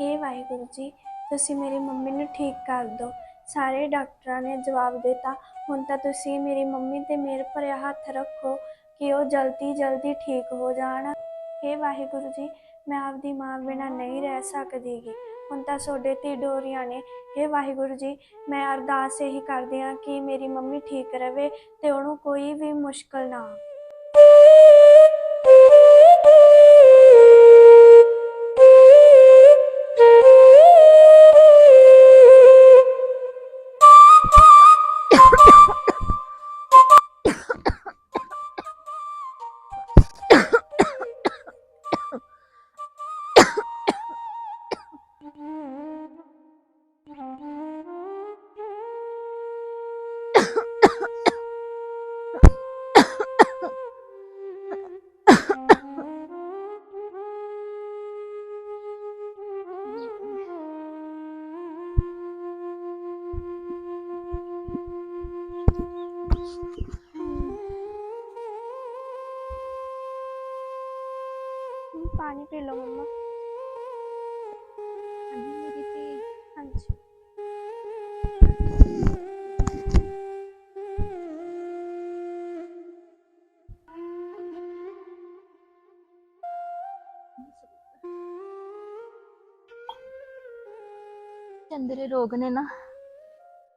ਹੇ ਵਾਹਿਗੁਰੂ ਜੀ, ਤੁਸੀਂ ਮੇਰੀ ਮੰਮੀ ਨੂੰ ਠੀਕ ਕਰ ਦਿਓ। ਸਾਰੇ ਡਾਕਟਰਾਂ ਨੇ ਜਵਾਬ ਦਿੱਤਾ, ਹੁਣ ਤਾਂ ਤੁਸੀਂ ਮੇਰੀ ਮੰਮੀ ਤੇ ਮੇਰੇ ਭਰਿਆ ਹੱਥ ਰੱਖੋ ਕਿ ਉਹ ਜਲਦੀ ਜਲਦੀ ਠੀਕ ਹੋ ਜਾਣ। ਹੇ ਵਾਹਿਗੁਰੂ ਜੀ, ਮੈਂ ਆਪਦੀ ਮਾਂ ਬਿਨਾਂ ਨਹੀਂ ਰਹਿ ਸਕਦੀ ਗੀ ਹੁਣ ਤਾਂ ਤੁਹਾਡੇ ਤੇ ਡੋਰੀਆਂ ਨੇ। ਹੇ ਵਾਹਿਗੁਰੂ ਜੀ, ਮੈਂ ਅਰਦਾਸ ਇਹੀ ਕਰਦੀ ਹਾਂ ਕਿ ਮੇਰੀ ਮੰਮੀ ਠੀਕ ਰਵੇ ਤੇ ਉਹਨੂੰ ਕੋਈ ਵੀ ਮੁਸ਼ਕਲ ਨਾ ਪਾਣੀ ਪੀ ਲਓ ਮੰਮਾ। ਹਾਂਜੀ ਮੇਰੀ ਧੀ। ਹਾਂਜੀ। ਚੰਦਰੇ ਰੋਗ ਨੇ ਨਾ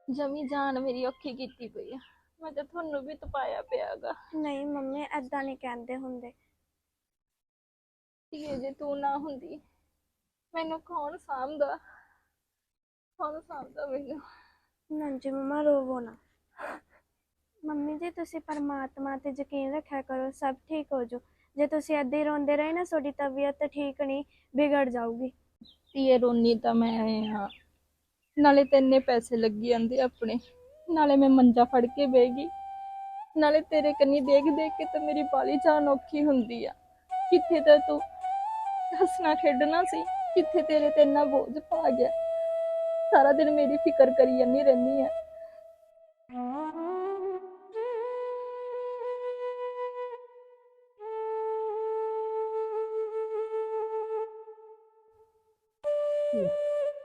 ਜਮੀ ਜਾਨ ਮੇਰੀ ਔਖੀ ਕੀਤੀ ਪਈ ਆ। ਮੈਂ ਤਾਂ ਤੁਹਾਨੂੰ ਵੀ ਤਪਾਇਆ ਪਿਆਗਾ ਨਹੀਂ ਮੰਮੀ ਐਦਾਂ ਨਹੀਂ ਕਹਿੰਦੇ ਹੁੰਦੇ। ਧੀਏ ਜੇ ਤੂੰ ਨਾ ਹੁੰਦੀ। ਮੈਨੂੰ ਕੌਣ ਸਾਂਭਦਾ? ਕੌਣ ਸਾਂਭਦਾ ਮੈਨੂੰ? ਹਾਂਜੀ ਮੰਮਾ ਰੋਵੋ ਨਾ। ਮੰਮੀ ਜੀ ਤੁਸੀਂ ਪਰਮਾਤਮਾ ਤੇ ਯਕੀਨ ਰੱਖਿਆ ਕਰੋ ਸਭ ਠੀਕ ਹੋ ਜਾਊ। ਜੇ ਤੁਸੀਂ ਏਦਾਂ ਹੀ ਰੋਂਦੇ ਰਹੇ ਨਾ ਤੁਹਾਡੀ ਤਬੀਅਤ ਠੀਕ ਨਹੀਂ ਵਿਗੜ ਜਾਊਗੀ। ਧੀਏ ਰੋਨੀ ਤਾਂ ਮੈਂ ਆ। ਨਾਲੇ ਤੈਨੇ ਪੈਸੇ ਲੱਗੀ ਜਾਂਦੇ ਆਪਣੇ। ਨਾਲੇ ਮੈਂ ਮੰਜਾ ਫੜ ਕੇ ਬਹਿ ਗਈ। ਨਾਲੇ ਤੇਰੇ ਕੰਨੀ ਦੇਖ ਦੇਖ ਕੇ ਤਾਂ ਮੇਰੀ ਬਾਲੀ ਜਾਨ ਔਖੀ ਹੁੰਦੀ ਆ। ਕਿੱਥੇ ਤਾਂ ਤੂੰ ਹੱਸਣਾ ਖੇਡਣਾ ਸੀ ਕਿੱਥੇ ਤੇਰੇ ਤੇ ਇੰਨਾ ਬੋਝ ਪਾ ਗਿਆ। ਸਾਰਾ ਦਿਨ ਮੇਰੀ ਫਿਕਰ ਕਰੀ ਜਾਂਦੀ ਰਹਿੰਦੀ ਆ।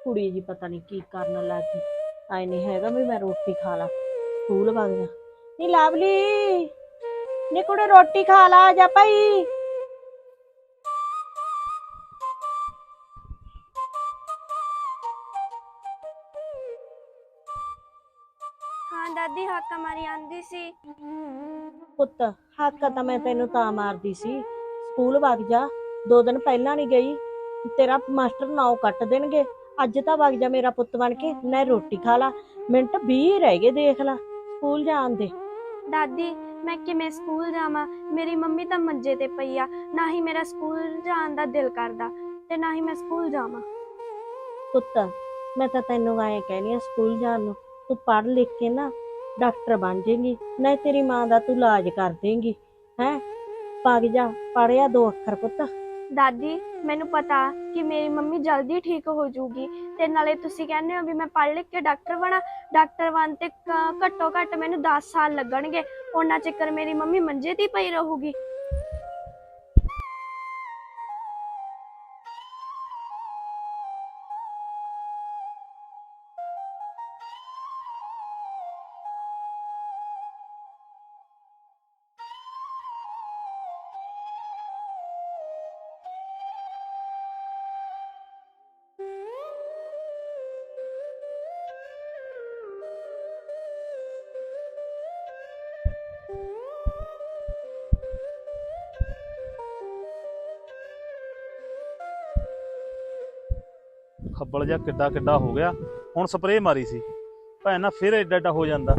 ਕੁੜੀ ਜੀ ਪਤਾ ਨਹੀਂ ਕੀ ਕਰਨ ਲੱਗ। ਲੱਗੀ ਆਈ ਨਹੀਂ ਹੈਗਾ ਵੀ ਮੈਂ ਰੋਟੀ ਖਾ ਲਾ। ਸਕੂਲ ਵਗ ਜਾ ਨਹੀਂ ਲਵਲੀ, ਨੀ ਕੁੜੇ ਰੋਟੀ ਖਾ ਲਾ ਜਾ ਭਾਈ। ਹਾਕਾ ਮਾਰੀ ਆਂਦੀ ਸੀ। ਪੁੱਤ ਹੱਕ ਤਾਂ ਮੈਂ ਤੈਨੂੰ ਤਾਂ ਮਾਰਦੀ ਸੀ। ਸਕੂਲ ਵਗ ਜਾ ਦੋ ਦਿਨ ਪਹਿਲਾਂ ਨਹੀਂ ਗਈ। ਤੇਰਾ ਮਾਸਟਰ ਨਾਉ ਕੱਟ ਦੇਣਗੇ। ਅੱਜ ਤਾਂ ਵਗ ਜਾ ਮੇਰਾ ਪੁੱਤ ਬਣ ਕੇ ਨਾ ਰੋਟੀ ਖਾ ਲਾ। ਮਿੰਟ 20 ਰਹਿ ਗਏ ਦੇਖ ਲਾ ਸਕੂਲ ਜਾਣ ਦੇ। ਦਾਦੀ ਮੈਂ ਕਿਵੇਂ ਸਕੂਲ ਜਾਵਾਂ? ਮੇਰੀ ਮੰਮੀ ਤਾਂ ਮੰਜੇ ਤੇ ਪਈ ਆ। ਨਾ ਹੀ ਮੇਰਾ ਸਕੂਲ ਜਾਣ ਦਾ ਦਿਲ ਕਰਦਾ ਤੇ ਨਾ ਹੀ ਮੈਂ ਸਕੂਲ ਜਾਵਾਂ। ਪੁੱਤ ਮੈਂ ਤਾਂ ਤੈਨੂੰ ਐਂ ਕਹਿਣੀ ਆ ਸਕੂਲ ਜਾਣ ਨੂੰ। ਤੂੰ ਪੜ੍ਹ ਲਿਖ ਕੇ ਨਾ ਡਾਕਟਰ ਬਣ ਜਾਏਂਗੀ, ਨਹੀਂ ਤੇਰੀ ਮਾਂ ਦਾ ਤੂੰ ਇਲਾਜ ਕਰ ਦੇਂਗੀ, ਹੈ? ਪੱਗ ਜਾ ਪੜਿਆ ਦੋ ਅੱਖਰ ਪੁੱਤ। ਦਾਦੀ, ਮੈਨੂੰ ਪਤਾ ਕਿ ਮੇਰੀ ਮੰਮੀ ਜਲਦੀ ਠੀਕ ਹੋ ਜਾਊਗੀ ਤੇ ਨਾਲੇ ਤੁਸੀਂ ਕਹਿੰਦੇ ਹੋ ਵੀ ਮੈਂ ਪੜ੍ਹ ਲਿਖ ਕੇ ਡਾਕਟਰ ਬਣਾ, ਡਾਕਟਰ ਬਣ ਤੇ ਕ- ਘੱਟੋ ਘੱਟ ਮੈਨੂੰ 10 ਸਾਲ ਲੱਗਣਗੇ। ਉਹਨਾਂ ਚੱਕਰ ਮੇਰੀ ਮੰਮੀ ਮੰਜੇ ਤੇ ਹੀ ਪਈ ਰਹੂਗੀ। ਖੱਬਲ ਜਿਹਾ ਕਿੱਡਾ ਕਿੱਡਾ ਹੋ ਗਿਆ। ਹੁਣ ਸਪਰੇਅ ਮਾਰੀ ਸੀ। ਭੈਣ ਨਾ ਫਿਰ ਏਡਾ ਏਡਾ ਹੋ ਜਾਂਦਾ।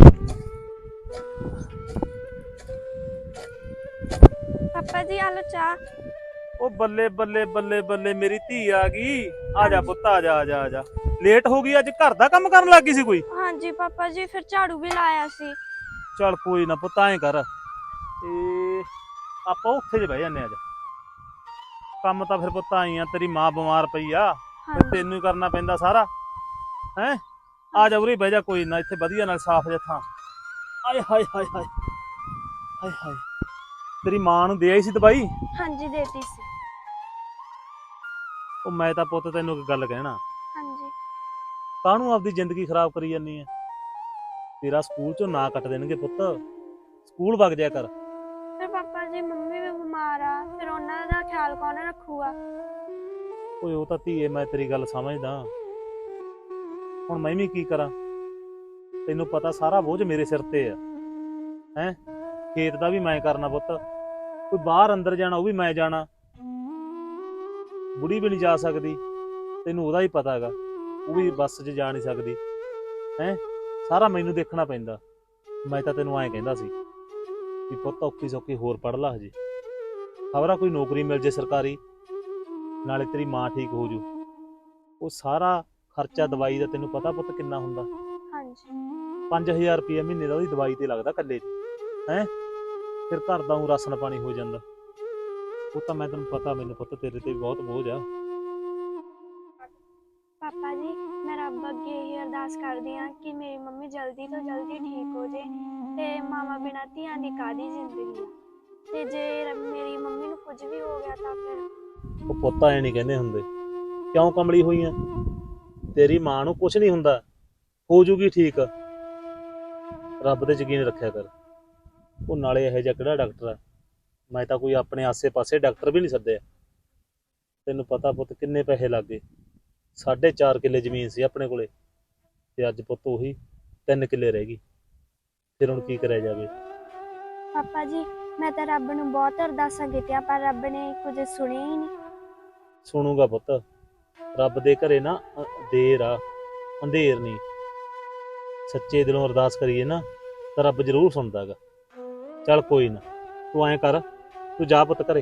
ਪਾਪਾ ਜੀ ਆਲੋ ਚਾਹ। ਉਹ ਬੱਲੇ ਬੱਲੇ ਬੱਲੇ ਬੱਲੇ ਮੇਰੀ ਧੀ ਆ ਗਈ। ਆ ਜਾ ਪੁੱਤ ਆ ਜਾ ਆ ਜਾ ਆ ਜਾ। ਲੇਟ ਹੋ ਗਈ ਅੱਜ ਘਰ ਦਾ ਕੰਮ ਕਰਨ ਲੱਗੀ ਸੀ ਕੋਈ? ਹਾਂਜੀ ਪਾਪਾ ਜੀ ਫਿਰ ਝਾੜੂ ਵੀ ਲਾਇਆ ਸੀ। ਚੱਲ ਕੋਈ ਨਾ ਪੁੱਤ ਐਂ ਕਰ। ਤੇ ਆਪਾਂ ਉੱਥੇ ਜੇ ਬਹਿ ਜਾਂਦੇ ਆ ਅੱਜ। ਕੰਮ ਤਾਂ ਫਿਰ ਪੁੱਤ ਆਈ ਆ ਤੇਰੀ ਮਾਂ ਬਿਮਾਰ ਪਈ ਆ। ਫਿਰ ਤੈਨੂੰ ਹੀ ਕਰਨਾ ਪੈਂਦਾ ਸਾਰਾ। ਹੈ? ਆ ਜਾ ਉਰੇ ਬਹਿ ਜਾ ਕੋਈ ਨਾ ਇੱਥੇ ਵਧੀਆ ਨਾਲ ਸਾਫ਼ ਜਿਹਾ ਥਾਂ। ਆਏ ਹਾਏ ਹਾਏ ਹਾਏ। ਹਾਏ ਹਾਏ। ਤੇਰੀ ਮਾਂ ਨੂੰ ਦੇ ਆਈ ਸੀ ਦਵਾਈ? ਹਾਂਜੀ ਦੇਤੀ ਸੀ। ਉਹ ਮੈਂ ਤਾਂ ਪੁੱਤ ਤੈਨੂੰ ਇੱਕ ਗੱਲ ਕਹਿਣਾ। ਹਾਂਜੀ। ਕਾਹਨੂੰ ਆਪਦੀ ਜ਼ਿੰਦਗੀ ਖਰਾਬ ਕਰੀ ਜਾਂਦੀ ਐ? ਤੇਰਾ ਸਕੂਲ ਚੋਂ ਨਾ ਕੱਟ ਦੇਣਗੇ ਪੁੱਤ। ਸਕੂਲ ਵਗ ਜਾਇਆ ਕਰ। ਫਿਰ ਪਾਪਾ ਜੀ ਮੰਮੀ ਵੀ ਬਿਮਾਰ ਆ ਫਿਰ ਉਹਨਾਂ ਦਾ ਖਿਆਲ ਕੌਣ ਰੱਖੂਗਾ? ਓਏ, ਉਹ ਤਾਂ ਧੀਏ, ਮੈਂ ਤੇਰੀ ਗੱਲ ਸਮਝਦਾ। ਹੁਣ ਮੈਂ ਵੀ ਕੀ ਕਰਾਂ? ਤੈਨੂੰ ਪਤਾ ਸਾਰਾ ਬੋਝ ਮੇਰੇ ਸਿਰ ਤੇ ਆ। ਹੈ? ਖੇਤ ਦਾ ਵੀ ਮੈਂ ਕਰਨਾ ਪੁੱਤ। ਕੋਈ ਬਾਹਰ ਅੰਦਰ ਜਾਣਾ, ਉਹ ਵੀ ਮੈਂ ਜਾਣਾ। ਬੁੜੀ ਵੀ ਨਹੀਂ ਜਾ ਸਕਦੀ। ਤੈਨੂੰ ਉਹਦਾ ਹੀ ਪਤਾ ਹੈਗਾ। ਉਹ ਵੀ ਬੱਸ 'ਚ ਜਾ ਨਹੀਂ ਸਕਦੀ। ਹੈ? ਸਾਰਾ ਮੈਨੂੰ ਦੇਖਣਾ ਪੈਂਦਾ। ਮੈਂ ਤਾਂ ਤੈਨੂੰ ਐਂ ਕਹਿੰਦਾ ਸੀ ਕਿ ਪੁੱਤ ਔਖੀ ਸੌਖੀ ਹੋਰ ਪੜ ਲਾ ਹਜੇ। ਖਬਰਾਂ ਕੋਈ ਨੌਕਰੀ ਮਿਲ ਜੇ ਸਰਕਾਰੀ। ਨਾਲੇ ਤੇਰੀ ਮਾਂ ਠੀਕ ਹੋ ਜੂ। ਉਹ ਸਾਰਾ ਖਰਚਾ ਦਵਾਈ ਦਾ ਤੈਨੂੰ ਪਤਾ ਪੁੱਤ ਕਿੰਨਾ ਹੁੰਦਾ। ਹਾਂਜੀ। 5000 ਰੁਪਏ ਮਹੀਨੇ ਦਾ ਉਹਦੀ ਦਵਾਈ ਤੇ ਲੱਗਦਾ ਕੱਲੇ ਹੈ? ਫਿਰ ਘਰ ਦਾ ਉਹ ਰਾਸ਼ਨ ਪਾਣੀ ਹੋ ਜਾਂਦਾ। ਉਹ ਤਾਂ ਮੈਂ ਤੈਨੂੰ ਪਤਾ ਮੈਨੂੰ ਪੁੱਤ ਤੇਰੇ ਤੇ ਵੀ ਬਹੁਤ ਬੋਝ ਆ। ਪਾਪਾ ਜੀ ਮੈਂ ਰੱਬ ਅੱਗੇ ਇਹ ਅਰਦਾਸ ਕਰਦੀ ਹਾਂ ਕਿ ਮੇਰੀ ਮੰਮੀ ਜਲਦੀ ਤੋਂ ਜਲਦੀ ਠੀਕ ਹੋ ਜੇ ਤੇ ਮਾਵਾ ਬਿਨਾਂ ਧੀਆਂ ਦੀ ਕਾਦੀ ਜ਼ਿੰਦਗੀ ਆ? ਤੇ ਜੇ ਰ- ਮੇਰੀ ਮੰਮੀ ਨੂੰ ਕੁਝ ਵੀ ਹੋ ਗਿਆ ਤਾਂ ਫਿਰ ਉਹ ਪੁੱਤ ਐ ਨਹੀਂ ਕਹਿੰਦੇ ਹੁੰਦੇ। ਕਿਉਂ ਕਮਲੀ ਹੋਈਆਂ ਤੇਰੀ ਮਾਂ ਨੂੰ ਕੁਝ ਨਹੀਂ ਹੁੰਦਾ। ਹੋ ਜੂਗੀ ਠੀਕ। ਰੱਬ ਤੇ ਯਕੀਨ ਰੱਖਿਆ ਕਰ। ਉਹ ਨਾਲੇ ਇਹੋ ਜਿਹਾ ਕਿਹੜਾ ਡਾਕਟਰ ਆ? ਮੈਂ ਤਾਂ ਕੋਈ ਆਪਣੇ ਆਸੇ-ਪਾਸੇ ਡਾਕਟਰ ਵੀ ਨਹੀਂ ਸੱਦਿਆ। ਤੈਨੂੰ ਪਤਾ ਪੁੱਤ ਕਿੰਨੇ ਪੈਸੇ ਲੱਗੇ ਸਾਢੇ ਚਾਰ ਕਿੱਲੇ ਜ਼ਮੀਨ ਸੀ ਆਪਣੇ ਕੋਲੇ। ਤੇ ਅੱਜ ਪੁੱਤ ਉਹੀ 3 ਕਿੱਲੇ ਰਹਿ ਗਈ। ਫਿਰ ਹੁਣ ਕੀ ਕਰਿਆ ਜਾਵੇ? ਪਾਪਾ ਜੀ ਮੈਂ ਤਾਂ ਰੱਬ ਨੂੰ ਬਹੁਤ ਅਰਦਾਸਾਂ ਕੀਤੀਆਂ ਪਰ ਰੱਬ ਨੇ ਕੁਝ ਸੁਣਿਆ ਹੀ ਨਹੀਂ। ਸੁਣੂਗਾ ਪੁੱਤ। ਰੱਬ ਦੇ ਘਰੇ ਨਾ ਅ- ਦੇਰ ਆ ਅੰਧੇਰ ਨਹੀਂ। ਸੱਚੇ ਦਿਲੋਂ ਅਰਦਾਸ ਕਰੀਏ ਨਾ ਤਾਂ ਰੱਬ ਜ਼ਰੂਰ ਸੁਣਦਾ ਹੈਗਾ ਚੱਲ ਕੋਈ ਨਾ ਤੂੰ ਐਂ ਕਰ ਤੂੰ ਜਾ ਪੁੱਤ ਘਰੇ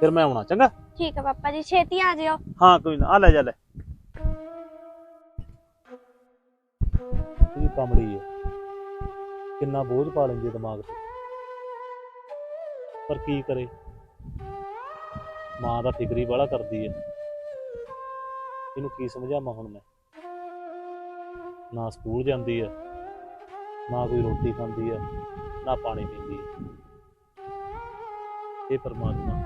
ਫਿਰ ਮੈਂ ਆਉਣਾ ਚੰਗਾ? ਠੀਕ ਹੈ ਪਾਪਾ ਜੀ ਛੇਤੀ ਆ ਜਿਓ। ਹਾਂ ਕੋਈ ਨਾ ਆ ਲੈ ਜਾ ਲੈ। ਇਹ ਕਮਲੀ ਹੈ ਕਿੰਨਾ ਬੋਝ ਪਾ ਲੈਂਦੀ ਹੈ ਦਿਮਾਗ ਤੇ ਪਰ ਕੀ ਕਰੇ? ਮਾਂ ਦਾ ਫਿਕਰੀ ਵਾਲਾ ਕਰਦੀ ਹੈ ਇਹਨੂੰ ਕੀ ਸਮਝਾਵਾਂ ਹੁਣ ਮੈਂ? ਨਾ ਸਕੂਲ ਜਾਂਦੀ ਹੈ ਨਾ ਕੋਈ ਰੋਟੀ ਖਾਂਦੀ ਹੈ ਨਾ ਪਾਣੀ ਪੀਂਦੀ ਹੈ ਇਹ ਪਰਮਾਤਮਾ।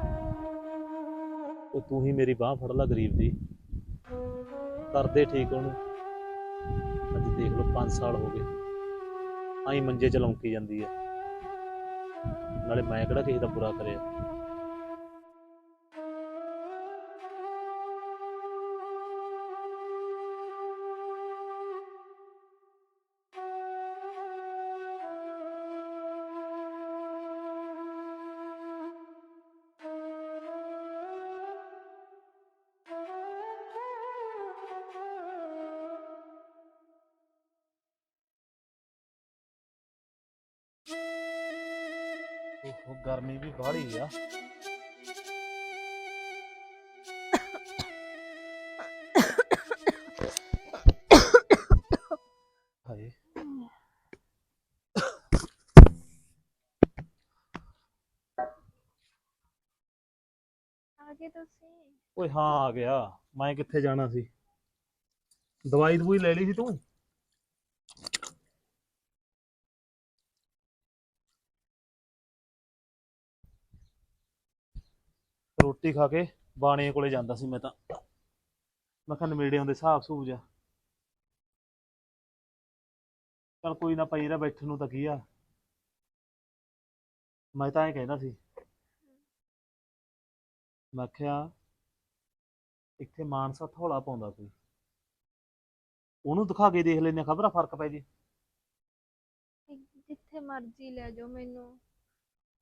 ਉਹ ਤੂੰ ਹੀ ਮੇਰੀ ਬਾਹ ਫੜ ਲੈ ਗਰੀਬ ਦੀ। ਕਰਦੇ ਠੀਕ ਉਹਨੂੰ। ਅੱਜ ਦੇਖ ਲਓ 5 ਸਾਲ ਹੋ ਗਏ। ਆਈ ਮੰਜੇ ਚ ਲੌਂਕੀ ਜਾਂਦੀ ਹੈ ਨਾਲੇ ਮੈਂ ਕਿਹੜਾ ਕਿਸੇ ਦਾ ਬੁਰਾ ਕਰਿਆ। ਉਹ ਗਰਮੀ ਵੀ ਬਾਹਲੀ ਆ ਹਾਏ ਆ ਗਏ ਤੁਸੀਂ ਓਏ ਹਾਂ ਆ ਗਿਆ ਮੈਂ ਕਿੱਥੇ ਜਾਣਾ ਸੀ ਦਵਾਈ ਦਵਾਈ ਲੈ ਲਈ ਸੀ ਤੂੰ ਰੋਟੀ ਖਾ ਕੇ ਬਾਣੇ ਕੋਲੇ ਜਾਂਦਾ ਸੀ ਮੈਂ ਤਾਂ। ਮੈਂ ਕਿਹਾ ਨਵੇੜੇ ਹੁੰਦੇ ਹਿਸਾਬ ਸੂਬ ਜਾ ਚਲ ਕੋਈ ਨਾ ਪਈ ਰਹਿ ਬੈਠਣ ਨੂੰ ਤਾਂ ਕੀ ਆ। ਮੈਂ ਤਾਂ ਐਂ ਕਹਿੰਦਾ ਸੀ। ਮੈਂ ਕਿਹਾ ਇੱਥੇ ਮਾਨਸਾ ਥੋਲਾ ਪਾਉਂਦਾ ਕੋਈ। ਉਹਨੂੰ ਦਿਖਾ ਕੇ ਦੇਖ ਲੈਨੇ ਖਬਰ ਆ ਫ਼ਰਕ ਪੈ ਜੇ। ਜਿੱਥੇ ਮਰਜ਼ੀ ਲੈ ਜਾਓ ਮੈਨੂੰ।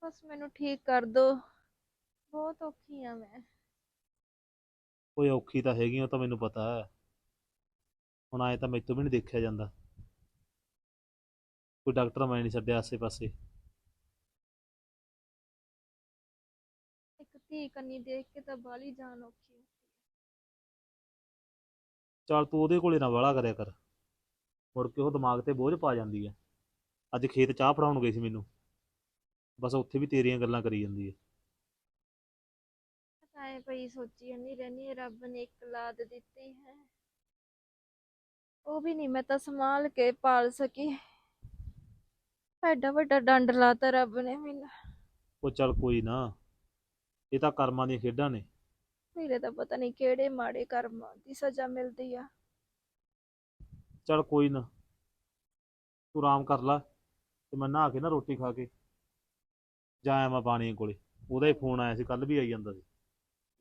ਬਸ ਮੈਨੂੰ ਠੀਕ ਕਰ ਦੋ ਬਹੁਤ ਔਖੀ ਆ ਮੈਂ। ਕੋਈ ਔਖੀ ਤਾਂ ਹੈਗੀ ਉਹ ਤਾਂ ਮੈਨੂੰ ਪਤਾ ਹੈ। ਹੁਣ ਆਏ ਤਾਂ ਮੈਥੋਂ ਵੀ ਨਹੀਂ ਦੇਖਿਆ ਜਾਂਦਾ। ਕੋਈ ਡਾਕਟਰ ਮੈਂ ਨਹੀਂ ਛੱਡਿਆ ਆਸੇ ਪਾਸੇ। ਇੱਕ ਧੀ ਕੰਨੀ ਦੇਖ ਕੇ ਤਾਂ ਬਾਲੀ ਜਾਨ ਔਖੀ। ਚੱਲ ਤੂੰ ਉਹਦੇ ਕੋਲੇ ਨਾ ਵਾਲਾ ਕਰਿਆ ਕਰ। ਮੁੜ ਕੇ ਉਹ ਦਿਮਾਗ ਤੇ ਬੋਝ ਪਾ ਜਾਂਦੀ ਹੈ ਅੱਜ ਖੇਤ ਚਾਹ ਫੜਾਉਣ ਗਈ ਸੀ ਮੈਨੂੰ। ਬਸ ਉੱਥੇ ਵੀ ਤੇਰੀਆਂ ਗੱਲਾਂ ਕਰੀ ਜਾਂਦੀ ਹੈ ਐ ਪਈ ਸੋਚੀ ਜਾਂਦੀ ਰਹਿੰਦੀ ਰੱਬ ਨੇ ਇੱਕ ਲਾਦ ਦਿੱਤੀ ਹੈ। ਉਹ ਵੀ ਨਹੀਂ ਮੈਂ ਤਾਂ ਸੰਭਾਲ ਕੇ ਪਾਲ ਸਕੀ। ਐਡਾ ਵੱਡਾ ਡੰਡ ਲਾਤਾ ਰੱਬ ਨੇ ਮੈਨੂੰ। ਉਹ ਚੱਲ ਕੋਈ ਨਾ ਇਹ ਤਾਂ ਕਰਮਾਂ ਦੀਆਂ ਖੇਡਾਂ ਨੇ। ਮੇਰੇ ਤਾਂ ਪਤਾ ਨਹੀਂ ਕਿਹੜੇ ਮਾੜੇ ਕਰਮਾਂ ਦੀ ਸਜ਼ਾ ਮਿਲਦੀ ਆ। ਚੱਲ ਕੋਈ ਨਾ ਤੂੰ ਆਰਾਮ ਕਰ ਲੈ ਤੇ ਮੈਂ ਨਹਾ ਕੇ ਨਾ ਰੋਟੀ ਖਾ ਕੇ। ਜਾਇਆ ਮੈਂ ਬਾਣੀ ਕੋਲੇ ਉਹਦਾ ਹੀ ਫੋਨ ਆਇਆ ਸੀ ਕੱਲ ਵੀ ਆਈ ਜਾਂਦਾ ਸੀ।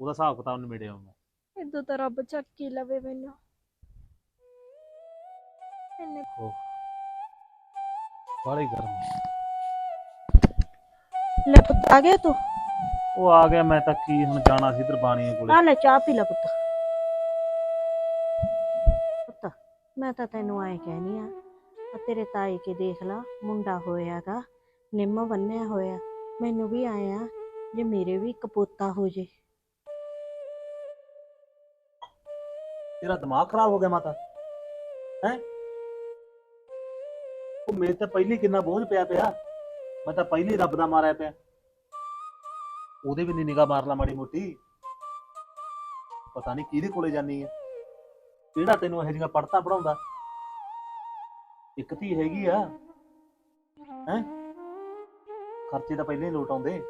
ਉਹਦਾ ਹਿਸਾਬ ਕਿਤਾਬ ਨਿਬੇੜਿਆ ਮੈਂ ਇਦੋਂ ਤਾਂ ਰੱਬ ਚੱਕ ਹੀ ਲਵੇ ਮੈਨੂੰ। ਇੰਨੇ ਬਾਹਲਾ ਗਰਮ। ਲੈ ਪੁੱਤ ਆ ਗਿਆ ਤੂੰ? ਉਹ ਆ ਗਿਆ ਮੈਂ ਤਾਂ ਕੀ ਹੁਣ ਜਾਣਾ ਸੀ ਬਾਣੀ ਕੋਲੇ। ਆ ਲੈ ਚਾਹ ਪੀ ਲੈ ਪੁੱਤ। ਪੁੱਤ ਮੈਂ ਤਾਂ ਤੈਨੂੰ ਆਏ ਕਹਿਨੀ ਆ ਆ ਤੇਰੇ ਤਾਏ ਕੇ ਦੇਖ ਲਾ ਮੁੰਡਾ ਹੋਇਆਗਾ ਨਿੰਮ ਬੰਨਿਆ ਹੋਇਆ। ਮੈਨੂੰ ਵੀ ਆਇਆ ਜੇ ਮੇਰੇ ਵੀ ਇੱਕ ਪੋਤਾ ਹੋ ਜੇ। ਤੇਰਾ ਦਿਮਾਗ ਖਰਾਬ ਹੋ ਗਿਆ ਮਾਤਾ। ਹੈ? ਉਹ ਮੇਰੇ ਤਾਂ ਪਹਿਲੀ ਕਿੰਨਾ ਬੋਝ ਪਿਆ ਪਿਆ। ਮੈਂ ਤਾਂ ਪਹਿਲੀ ਰੱਬ ਦਾ ਮਾਰਿਆ ਪਿਆ। ਉਹਦੇ ਵੀ ਨਹੀਂ ਨਿਗਾਹ ਮਾਰ ਲਾ ਮਾੜੀ ਮੋਟੀ। ਪਤਾ ਨਹੀਂ ਕਿਹਦੇ ਕੋਲੇ ਜਾਨੀ ਹੈ ਕਿਹੜਾ ਤੈਨੂੰ ਇਹੋ ਜਿਹੀਆਂ ਪੜਤਾ ਪੜਾਉਂਦਾ ਇੱਕ ਧੀ ਹੈਗੀ ਆ। ਹੈ? ਖਰਚੇ ਤਾਂ ਪਹਿਲਾਂ ਹੀ ਲੋਟ ਆਉਂਦੇ।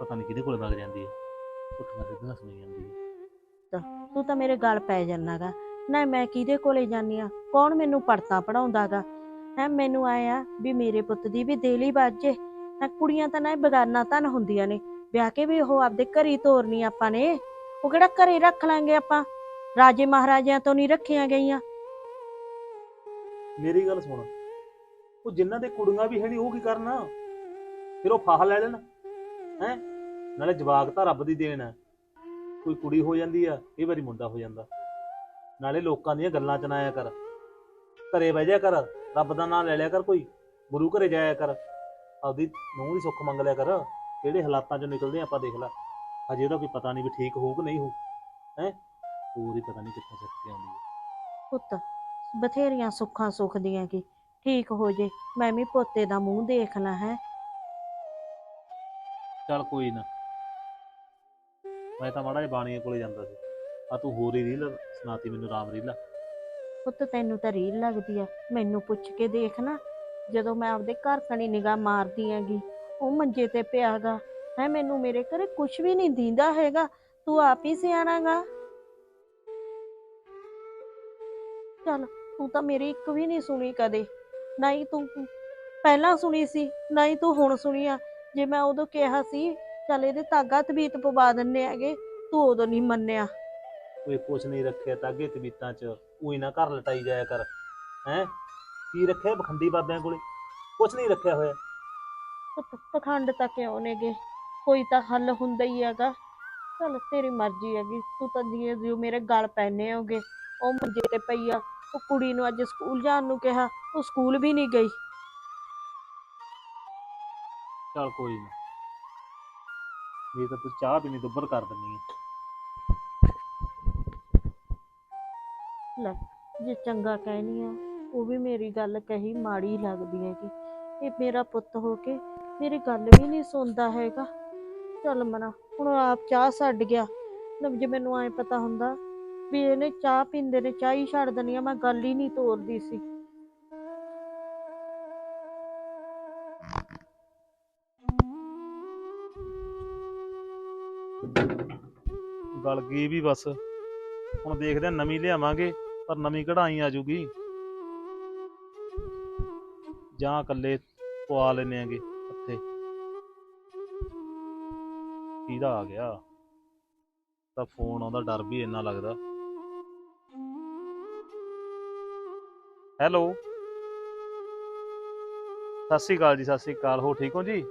ਪਤਾ ਨਹੀਂ ਕਿਹਦੇ ਕੋਲੇ ਵਗ ਜਾਂਦੀ ਹੈ ਉੱਠਣਾ ਸਿੱਧੀਆਂ ਸੁਣੀ ਜਾਂਦੀ ਹੈ ਤੂੰ ਤਾਂ ਮੇਰੇ ਗਲ ਪੈ ਜਾਨਾਗਾ ਨਾ ਮੈਂ ਕਿਹਦੇ ਕੋਲੇ ਜਾਨੀ ਆ? ਕੌਣ ਮੈਨੂੰ ਪੜਤਾ ਪੜਾਉਂਦਾਗਾ? ਹੈ, ਮੈਨੂੰ ਆਇਆ ਵੀ ਮੇਰੇ ਪੁੱਤ ਦੀ ਵੀ ਦੇਲੀ ਬਾਜੇ ਹੈ, ਕੁੜੀਆਂ ਤਾਂ ਨਾ ਇਹ ਬਗਾਨਾ ਧਨ ਹੁੰਦੀਆਂ ਨੇ। ਵਿਆਹ ਕੇ ਵੀ ਉਹ ਆਪਦੇ ਘਰੀ ਤੋਰਨੀ ਆਪਾਂ ਨੇ। ਉਹ ਕਿਹੜਾ ਘਰੇ ਰੱਖ ਲਾਂਗੇ ਆਪਾਂ? ਰਾਜੇ ਮਹਾਰਾਜਿਆਂ ਤੋਂ ਨਹੀਂ ਰੱਖੀਆਂ ਗਈਆਂ। ਮੇਰੀ ਗੱਲ ਸੁਣ। ਉਹ ਜਿਨ੍ਹਾਂ ਦੇ ਕੁੜੀਆਂ ਵੀ ਹੈ ਨਹੀਂ ਉਹ ਕੀ ਕਰਨਾ? ਫਿਰ ਉਹ ਫਾਹ ਲੈ ਲੈਣ। ਹੈ? ਨਾਲੇ ਜਵਾਕ ਤਾਂ ਰੱਬ ਦੀ ਦੇਣ ਹੈ ਕੋਈ ਕੁੜੀ ਹੋ ਜਾਂਦੀ ਆ ਕਈ ਵਾਰੀ ਮੁੰਡਾ ਹੋ ਜਾਂਦਾ। ਨਾਲੇ ਲੋਕਾਂ ਦੀਆਂ ਗੱਲਾਂ ਚ ਨਾ ਆਇਆ ਕਰ। ਘਰੇ ਬਹਿ ਜਾ ਕਰ ਰੱਬ ਦਾ ਨਾਮ ਲੈ ਲਿਆ ਕਰ ਕੋਈ ਗੁਰੂ ਘਰੇ ਜਾਇਆ ਕਰ। ਆਪਦੀ ਨੂੰਹ ਦੀ ਸੁੱਖ ਮੰਗ ਲਿਆ ਕਰ ਕਿਹੜੇ ਹਾਲਾਤਾਂ ਚੋਂ ਨਿਕਲਦੇ ਆਪਾਂ ਦੇਖ ਲੈ। ਅਜੇ ਉਹਦਾ ਕੋਈ ਪਤਾ ਨਹੀਂ ਵੀ ਠੀਕ ਹੋਊ ਕਿ ਨਹੀਂ ਹੋਊ। ਹੈ? ਹੀ ਪਤਾ ਨਹੀਂ ਕਿੱਥੋਂ ਸ਼ਕਤੀ ਆਉਂਦੀ ਹੈ ਪੁੱਤ ਬਥੇਰੀਆਂ ਸੁੱਖਾਂ ਸੁੱਖ ਦੀਆਂ ਕੀ ਠੀਕ ਹੋ ਜੇ ਮੈਂ ਵੀ ਪੋਤੇ ਦਾ ਮੂੰਹ ਦੇਖਣਾ ਹੈ। ਚੱਲ ਕੋਈ ਨਾ। ਮੈਂ ਤਾਂ ਮਾੜਾ ਜਿਹਾ ਬਾਣੀਏ ਕੋਲੇ ਜਾਂਦਾ ਸੀ। ਆ ਤੂੰ ਹੋਰ ਹੀ ਰੀਲ ਸੁਣਾਤੀ ਮੈਨੂੰ, ਰਾਮ ਰੀਲਾ। ਪੁੱਤ ਤੈਨੂੰ ਤਾਂ ਰੀਲ ਲੱਗਦੀ ਆ। ਮੈਨੂੰ ਪੁੱਛ ਕੇ ਦੇਖ ਨਾ, ਜਦੋਂ ਮੈਂ ਆਪਦੇ ਘਰ ਕਣੀ ਨਿਗਾਹ ਮਾਰਦੀ ਆਂਗੀ ਉਹ ਮੰਜੇ ਤੇ ਪਿਆਗਾ ਹੈ, ਮੈਨੂੰ ਮੇਰੇ ਘਰੇ ਕੁਝ ਵੀ ਨਹੀਂ ਦਿੰਦਾ ਹੈਗਾ। ਤੂੰ ਆਪ ਹੀ ਸਿਆਣਾਗਾ ਚੱਲ, ਤੂੰ ਤਾਂ ਮੇਰੀ ਇੱਕ ਵੀ ਨਹੀਂ ਸੁਣੀ ਕਦੇ। ਨਾ ਹੀ ਤੂੰ ਪਹਿਲਾਂ ਸੁਣੀ ਸੀ, ਨਾ ਹੀ ਤੂੰ ਹੁਣ ਸੁਣੀ ਆ। ਜੇ ਮੈਂ ਉਦੋਂ ਕਿਹਾ ਸੀ ਚੱਲ ਇਹਦੇ ਤਾਗਾ ਤਬੀਤ ਪਵਾ ਦਿੰਨੇ ਹੈਗੇ ਤੂੰ ਉਦੋਂ ਨਹੀਂ ਮੰਨਿਆ। ਕੋਈ ਕੁਛ ਨਹੀਂ ਰੱਖਿਆ ਤਾਗੇ ਤਬੀਤਾਂ ਚ ਉਹੀ ਨਾ ਘਰ ਲਟਾਈ ਜਾਇਆ ਕਰ ਹੈ? ਕੀ ਰੱਖਿਆ ਬਖੰਡੀ ਬਾਬਿਆਂ ਕੋਲੇ? ਕੁਛ ਨਹੀਂ ਰੱਖਿਆ ਹੋਇਆ। ਪੁੱਤ ਪਖੰਡ ਤਾਂ ਕਿਉਂ ਨੇਗੇ? ਕੋਈ ਤਾਂ ਹੱਲ ਹੁੰਦਾ ਹੀ ਹੈਗਾ। ਚਲ ਤੇਰੀ ਮਰਜ਼ੀ ਹੈਗੀ ਤੂੰ ਤਾਂ ਜਿਉਂ ਜਿਉਂ ਮੇਰੇ ਗਲ ਪੈਨੇ ਹੋਗੇ ਉਹ ਮੰਜੇ ਤੇ ਪਈ ਆ। ਉਹ ਕੁੜੀ ਨੂੰ ਅੱਜ ਸਕੂਲ ਜਾਣ ਨੂੰ ਕਿਹਾ ਉਹ ਸਕੂਲ ਵੀ ਨਹੀਂ ਗਈ। ਚੱਲ ਕੋਈ ਨਾ। ਇਹ ਤਾਂ ਤੂੰ ਚਾਹ ਪੀਣੀ, ਦੁੱਬਰ ਕਰ ਦਿੰਨੀ ਹੈ ਲੈ, ਜੇ ਚੰਗਾ ਕਹਿਨੀ ਆ, ਉਹ ਵੀ ਮੇਰੀ ਗੱਲ ਕਹੀ ਮਾੜੀ ਲੱਗਦੀ ਹੈਗੀ। ਇਹ ਮੇਰਾ ਪੁੱਤ ਹੋ ਕੇ ਮੇਰੀ ਗੱਲ ਵੀ ਨਹੀਂ ਸੁਣਦਾ ਹੈਗਾ। ਚੱਲ ਮਨਾ, ਹੁਣ ਆਪ ਚਾਹ ਛੱਡ ਗਿਆ। ਨਾ ਜੇ ਮੈਨੂੰ ਐ ਪਤਾ ਹੁੰਦਾ ਵੀ ਇਹਨੇ ਚਾਹ ਪੀਂਦੇ ਨੇ, ਚਾਹ ਹੀ ਛੱਡ ਦੇਣੀ ਆ, ਮੈਂ ਗੱਲ ਹੀ ਨਹੀਂ ਤੋਰਦੀ ਸੀ। ਗਲ ਗਈ ਵੀ ਬਸ। ਹੁਣ ਦੇਖਦੇ ਆ ਨਵੀਂ ਲਿਆਵਾਂਗੇ, ਪਰ ਨਵੀਂ ਕਢਾਈ ਆ ਜੂਗੀ। ਜਾਂ ਇਕੱਲੇ ਪਵਾ ਲੈਨੇ ਆਂਗੇ ਇੱਥੇ ਕਿਹਦਾ ਆ ਗਿਆ। ਤਾਂ ਫੋਨ ਆਉਂਦਾ, ਡਰ ਵੀ ਇੰਨਾ ਲੱਗਦਾ। ਹੈਲੋ। ਸਤਿ ਸ਼੍ਰੀ ਅਕਾਲ ਜੀ, ਸਤਿ ਸ਼੍ਰੀ ਅਕਾਲ। ਹੋ ਠੀਕ ਹੋ ਜੀ?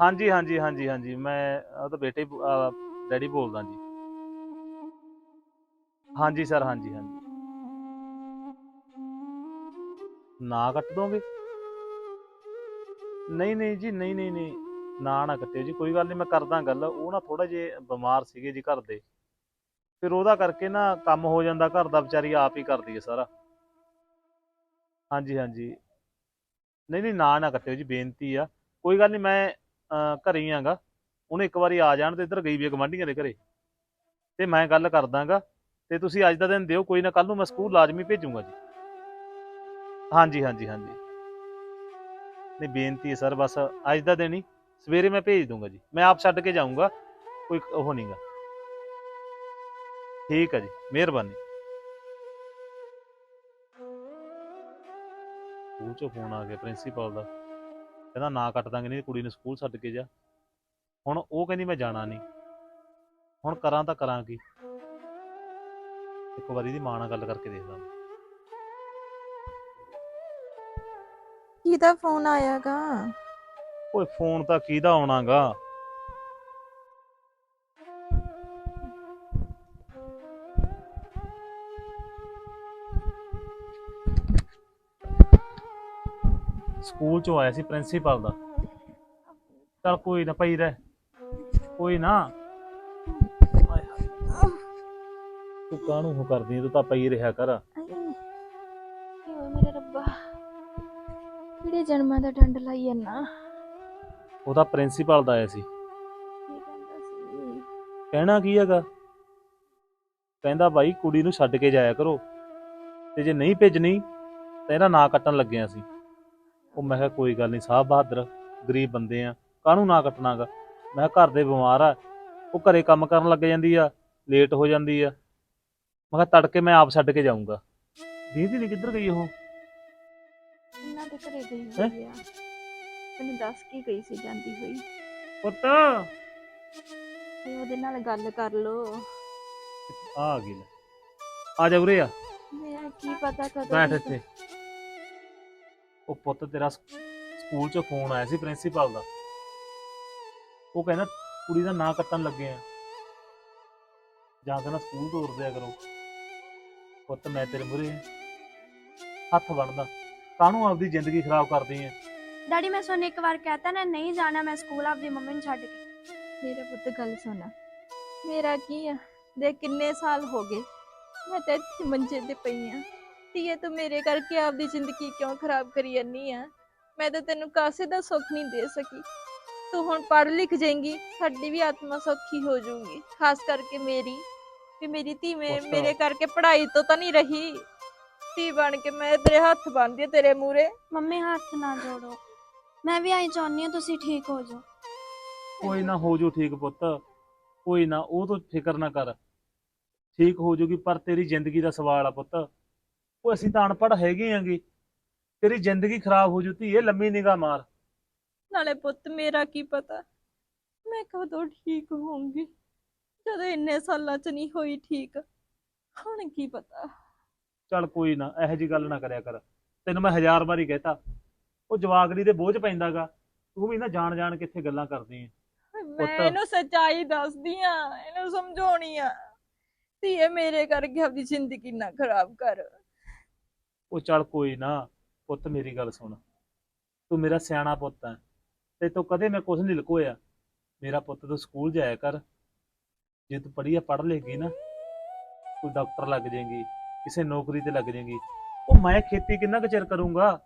ਹਾਂਜੀ ਹਾਂਜੀ ਹਾਂਜੀ ਹਾਂਜੀ। ਮੈਂ ਉਹ ਤਾਂ ਬੇਟੇ ਡੈਡੀ ਬੋਲਦਾ ਜੀ। ਹਾਂਜੀ ਸਰ, ਹਾਂਜੀ ਹਾਂਜੀ। ਨਾ ਕੱਟ ਦੋਗੇ? ਨਹੀਂ ਨਹੀਂ ਜੀ, ਨਹੀਂ ਨਹੀਂ ਨਹੀਂ। ਨਾ ਨਾ ਕੱਟਿਓ ਜੀ, ਕੋਈ ਗੱਲ ਨਹੀਂ, ਮੈਂ ਕਰਦਾ ਗੱਲ। ਉਹ ਨਾ ਥੋੜਾ ਜਿਹਾ ਬਿਮਾਰ ਸੀਗੇ ਜੀ ਘਰ ਦੇ। ਫਿਰ ਉਹਦਾ ਕਰਕੇ ਨਾ ਕੰਮ ਹੋ ਜਾਂਦਾ, ਘਰ ਦਾ ਵਿਚਾਰੀ ਆਪ ਹੀ ਕਰਦੀ ਹੈ ਸਾਰਾ। ਹਾਂਜੀ ਹਾਂਜੀ। ਨਹੀਂ ਨਹੀਂ, ਨਾ ਨਾ ਕੱਟਿਓ ਜੀ, ਬੇਨਤੀ ਆ। ਕੋਈ ਗੱਲ ਨਹੀਂ, ਮੈਂ, ਅਹ, ਘਰੇ ਹੀ ਆਂਗਾ। ਉਹਨੇ ਇੱਕ ਵਾਰੀ ਆ ਜਾਣ ਤੇ ਇੱਧਰ ਗਈ ਵੀ ਆ ਗਵਾਂਢੀਆਂ ਦੇ ਘਰੇ। ਤੇ ਮੈਂ ਗੱਲ ਕਰ ਦਾਂਗਾ ਤੇ ਤੁਸੀਂ ਅੱਜ ਦਾ ਦਿਨ ਦਿਓ, ਕੋਈ ਨਾ ਕੱਲ ਨੂੰ ਮੈਂ ਸਕੂਲ ਲਾਜ਼ਮੀ ਭੇਜੂੰਗਾ ਜੀ। ਹਾਂਜੀ ਹਾਂਜੀ ਹਾਂਜੀ। ਨਹੀਂ, ਬੇਨਤੀ ਹੈ ਸਰ, ਬਸ ਅੱਜ ਦਾ ਦਿਨ ਹੀ, ਸਵੇਰੇ ਮੈਂ ਭੇਜ ਦੂੰਗਾ ਜੀ। ਮੈਂ ਆਪ ਛੱਡ ਕੇ ਜਾਊਂਗਾ, ਕੋਈ ਉਹ ਨਹੀਂਗਾ ਠੀਕ ਹੈ ਜੀ, ਮਿਹਰਬਾਨੀ। ਸਕੂਲ ਚੋਂ ਫੋਨ ਆ ਗਿਆ ਪ੍ਰਿੰਸੀਪਲ ਦਾ। ਕਹਿੰਦਾ ਨਾ ਕੱਟ ਦਾਂਗੇ, ਨਹੀਂ ਕੁੜੀ ਨੂੰ ਸਕੂਲ ਛੱਡ ਕੇ ਜਾ। ਹੁਣ ਉਹ ਕਹਿੰਦੀ ਮੈਂ ਜਾਣਾ ਨਹੀਂ। ਹੁਣ ਕਰਾਂ ਤਾਂ ਕਰਾਂ ਕੀ। ਇੱਕ ਵਾਰੀ ਦੀ ਮਾਂ ਨਾਲ ਗੱਲ ਕਰਕੇ ਦੇਖਦਾ ਮੈਂ। ਕਿਹਦਾ ਫੋਨ ਆਇਆਗਾ? ਓਏ ਫੋਨ ਤਾਂ ਕਿਹਦਾ ਆਉਣਾਗਾ? ਸਕੂਲ ਚੋਂ ਆਇਆ ਸੀ ਪ੍ਰਿੰਸੀਪਲ ਦਾ। ਚਲ ਕੋਈ ਨਾ ਪਈ ਰਹਿ। ਕੋਈ ਨਾ। ਹਾਏ। ਤੂੰ ਕਾਹਨੂੰ ਹੋ ਕਰਦੀ ਆਂ? ਤੂੰ ਤਾਂ ਪਈ ਰਿਹਾ ਕਰ। ਓਏ ਮੇਰੇ ਰੱਬਾ। ਕਿਹੜੇ ਜਨਮਾਂ ਦਾ ਡੰਡ ਲਾਈ ਨਾ ਉਹਦਾ ਪ੍ਰਿੰਸੀਪਲ ਦਾ ਆਇਆ ਸੀ। ਕੀ ਕਹਿੰਦਾ ਸੀ? ਕਹਿਣਾ ਕੀ ਹੈਗਾ? ਕਹਿੰਦਾ ਬਾਈ ਕੁੜੀ ਨੂੰ ਛੱਡ ਕੇ ਜਾਇਆ ਕਰੋ। ਤੇ ਜੇ ਨਹੀਂ ਭੇਜਣੀ ਤਾਂ ਇਹਦਾ ਨਾਂ ਕੱਟਣ ਲੱਗਿਆ ਸੀ। ਉਹ ਮੈਂ ਕਿਹਾ ਕੋਈ ਗੱਲ ਨਹੀਂ ਸਾਹਿਬ ਬਹਾਦਰ ਗਰੀਬ ਬੰਦੇ ਆ। ਕਾਹਨੂੰ ਨਾਂ ਕੱਟਣਾਗਾ? ਮੈਂ ਕਿਹਾ ਘਰ ਦੇ ਬਿਮਾਰ ਆ ਉਹ ਘਰੇ ਕੰਮ ਕਰਨ ਲੱਗ ਜਾਂਦੀ ਆ ਲੇਟ ਹੋ ਜਾਂਦੀ ਆ। ਮੈਂ ਕਿਹਾ ਤੜਕੇ ਮੈਂ ਆਪ ਛੱਡ ਕੇ ਜਾਊਂਗਾ। ਦੀਦੀ ਨੇ ਕਿੱਧਰ ਗਈ ਉਹ? ਇਹਨਾਂ ਦੇ ਘਰੇ ਗਈ ਹੈਂ? ਹੋਈ ਆ। ਤੈਨੂੰ ਦੱਸ ਕੀ ਗਈ ਸੀ ਜਾਂਦੀ ਹੋਈ। ਪੁੱਤ! ਤੇ ਉਹਦੇ ਨਾਲ ਗੱਲ ਕਰ ਲੋ ਆ ਆ ਗਈ ਲੈ। ਆ ਜਾ ਉਰੇ ਆ। ਮੇਰਾ ਕੀ ਪਤਾ ਕਦੋਂ ਬੈਠ ਦੀ- ਇੱਥੇ। ਉਹ ਪੁੱਤ ਤੇਰਾ ਸਕੂਲ ਚੋਂ ਫੋਨ ਆਇਆ ਸੀ ਪ੍ਰਿੰਸੀਪਲ ਦਾ। ਉਹ ਕਹਿੰਦਾ ਕੁੜੀ ਦਾ ਨਾਂ ਕੱਟਣ ਲੱਗੇ ਆ। ਜਾਂ ਕਹਿੰਦਾ ਸਕੂਲ ਤੋਰ ਦਿਆ ਕਰੋ। ਪੁੱਤ ਮੈਂ ਤੇਰੇ ਮੂਹਰੇ ਹੱਥ ਵੜਦਾ ਕਾਹਨੂੰ ਆਪਦੀ ਜ਼ਿੰਦਗੀ ਖਰਾਬ ਕਰਦੀ ਐ? ਡੈਡੀ ਮੈਂ ਤੁਹਾਨੂੰ ਇੱਕ ਵਾਰ ਕਹਤਾ ਨਾ ਨਹੀਂ ਜਾਣਾ ਮੈਂ ਸਕੂਲ ਆਪਦੀ ਮੰਮੀ ਨੂੰ ਛੱਡ ਕੇ। ਮੇਰਾ ਪੁੱਤ ਗੱਲ ਸੁਣ। ਮੇਰਾ ਕੀ ਆ? ਦੇਖ ਕਿੰਨੇ ਸਾਲ ਹੋ ਗਏ। ਮੈਂ ਤਾਂ ਇੱਥੇ ਮੰਜੇ ਤੇ ਪਈ ਆ। ਧੀਏ ਤੂੰ ਮੇਰੇ ਕਰਕੇ ਆਪਦੀ ਜ਼ਿੰਦਗੀ ਕਿਉਂ ਖਰਾਬ ਕਰੀ ਜਾਨੀ ਆ? ਮੈਂ ਤਾਂ ਤੈਨੂੰ ਕਾਸੇ ਦਾ ਸੁੱਖ ਨਹੀਂ ਦੇ ਸਕੀ। ਤੂੰ ਹੁਣ ਪੜ੍ਹ ਲਿਖ ਜਾਏਂਗੀ ਸਾਡੀ ਵੀ ਆਤਮਾ ਸੌਖੀ ਹੋ ਜਾਊਗੀ। ਖਾਸ ਕਰਕੇ ਮੇਰੀ ਵੀ ਮੇਰੀ ਧੀ ਮੇ ਪੁੱਤ। ਮੇਰੇ ਕਰਕੇ ਪੜ੍ਹਾਈ ਤੋਂ ਤਾਂ ਨਹੀਂ ਰਹੀ। ਧੀ ਬਣ ਕੇ ਮੈਂ ਤੇਰੇ ਹੱਥ ਬੰਨ੍ਹਦੀ ਆ ਤੇਰੇ ਮੂਹਰੇ। ਮੰਮੀ ਹੱਥ ਨਾ ਜੋੜੋ। ਮੈਂ ਵੀ ਆਈ ਚਾਹੁੰਦੀ ਹਾਂ ਤੁਸੀਂ ਠੀਕ ਹੋ ਜਾਓ। ਕੋਈ ਨਾ ਹੋ ਜੂ ਠੀਕ ਪੁੱਤ। ਕੋਈ ਨਾ ਉਹ ਤੋਂ ਫਿਕਰ ਨਾ ਕਰ। ਠੀਕ ਹੋ ਜੂਗੀ ਪਰ ਤੇਰੀ ਜ਼ਿੰਦਗੀ ਦਾ ਸਵਾਲ ਆ ਪੁੱਤ। ਉਹ ਅਸੀਂ ਤਾਂ ਅਨਪੜ੍ਹ ਹੈਗੇ ਆਂਗੇ। ਤੇਰੀ ਜ਼ਿੰਦਗੀ ਖਰਾਬ ਹੋ ਜੂ ਧੀਏ ਲੰਮੀ ਨਿਗਾਹ ਮਾਰ। ਨਾਲੇ ਪੁੱਤ ਮੇਰਾ ਕੀ ਪਤਾ? ਮੈਂ ਕਦੋਂ ਠੀਕ ਹੋਊਂਗੀ? ਜਦੋਂ ਇੰਨੇ ਸਾਲਾਂ ਚ ਨਹੀਂ ਹੋਈ ਠੀਕ ਹੁਣ ਕੀ ਪਤਾ? ਚੱਲ ਕੋਈ ਨਾ ਇਹੋ ਜੀ ਗੱਲ ਨਾ ਕਰਿਆ ਕਰ। ਤੈਨੂੰ ਮੈਂ ਹਜ਼ਾਰ ਵਾਰੀ ਕਹਿਤਾ ਉਹ ਜਵਾਗੜੀ ਦੇ ਬੋਝ ਪੈਂਦਾਗਾ। ਤੂੰ ਵੀ ਨਾ ਜਾਣ ਜਾਣ ਕੇ ਇੱਥੇ ਗੱਲਾਂ ਕਰਦੀ ਆਂ। ਮੈਂ ਪੁੱਤ। ਇਹਨੂੰ ਸੱਚਾਈ ਦੱਸਦੀ ਆ ਇਹਨੂੰ ਸਮਝਾਉਣੀ ਆ। ਧੀਏ ਮੇਰੇ ਕਰਕੇ ਆਪਦੀ ਜ਼ਿੰਦਗੀ ਨਾ ਖਰਾਬ ਕਰ। ਉਹ ਚੱਲ ਕੋਈ ਨਾ ਪੁੱਤ ਮੇਰੀ ਗੱਲ ਸੁਣ। ਤੂੰ ਮੇਰਾ ਸਿਆਣਾ ਪੁੱਤ ਹੈ ਤੇ ਤੂੰ ਕਦੇ ਮੈਂ ਕੁਝ ਨਹੀਂ ਲੁਕੋਇਆ। ਮੇਰਾ ਪੁੱਤ ਤੂੰ ਸਕੂਲ ਜਾਇਆ ਕਰ। ਜੇ ਤੂੰ ਪੜ੍ਹੀ ਆ, ਪੜ੍ਹ ਲੇਗੀ ਨਾ, ਕੋਈ ਡਾਕਟਰ ਲੱਗ ਜਾਏਗੀ, ਕਿਸੇ ਨੌਕਰੀ ਤੇ ਲੱਗ ਜਾਏਗੀ। ਉਹ ਮੈਂ ਖੇਤੀ ਕਿੰਨਾ ਕੁ ਚਿਰ ਕਰੂੰਗਾ?